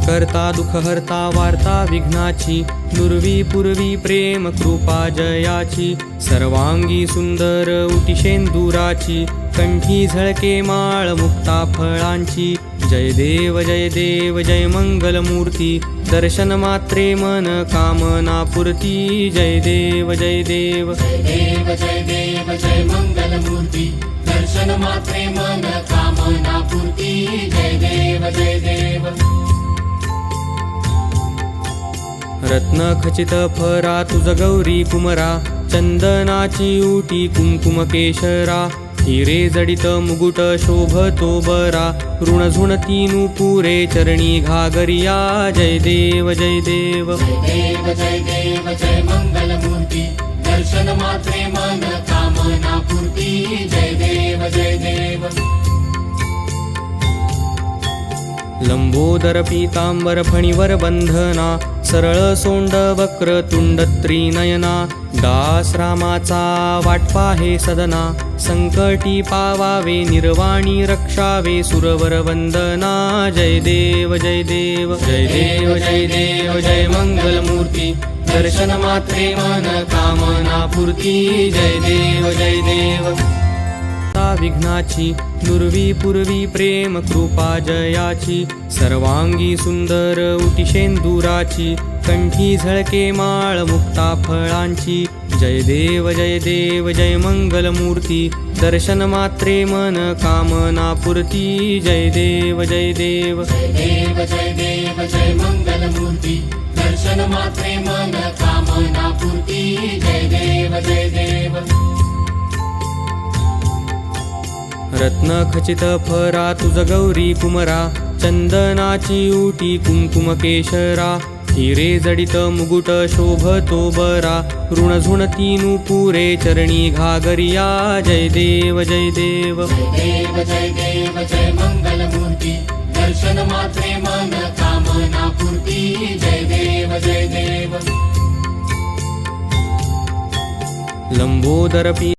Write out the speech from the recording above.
करता दुःख हरता वार्ता विघ्नाची दुर्वी पूर्वी प्रेम कृपा जयाची सर्वांगी सुंदर उटिशेंदुराची कंठी झळके माळ मुक्ता फळांची जय देव जय देव जय मंगल मूर्ती दर्शन मात्रे मन कामना पूर्ती जय देव जय देव. देव जय देव जय मंगल मूर्ती दर्शन मात्रे मन कामना पूर्ती जय देव जय देव. रत्न खचित फरा तुझ गौरी कुमरा चंदनाची उटी कुंकुम केशरा. हिरे जडित मुकुट शोभतो बरा ऋण झुणती नुपुरे चरणी घागरिया. जय देव जय देव. देव जय देव जय मंगल मूर्ती दर्शन मात्रे मन कामना पूर्ती. जय देव जय देव. लंबोदर पीतांबर फणीवर बंधना. सरळ सोंड वक्र तुंड त्रिनयना. दास रामाचा वाटपा हे सदना. संकटी पावावे निर्वाणी रक्षावे सुरवर वंदना. जय देव जय देव जय देव जय देव जय मंगल मूर्ती दर्शन मात्रे मन कामना पूर्ती. जय देव जय देव. विघ्नाची दुर्वी पूर्वी प्रेम कृपा जयाची सर्वांगी सुंदर उटिशेंदुराची कंठी झळके माळ मुक्ता फळांची जय देव जय देव जय मंगल मूर्ती दर्शन मात्रे मन कामना पूर्ती जय देव जय देव. देव जय देव जय मंगल मूर्ती दर्शन मात्रे मन रत्न खचित फरा तुझ गौरी कुमरा चंदनाची उटी कुंकुम केशरा. हिरे जडित मुकुट शोभतो बरा ऋण झुणती नुपुरे चरणी घागरिया. जय देव जय देव. देव जय देव जय मंगल मूर्ती दर्शन मात्रे मन कामना पूर्ती. जय देव जय देव. लंबोदर पी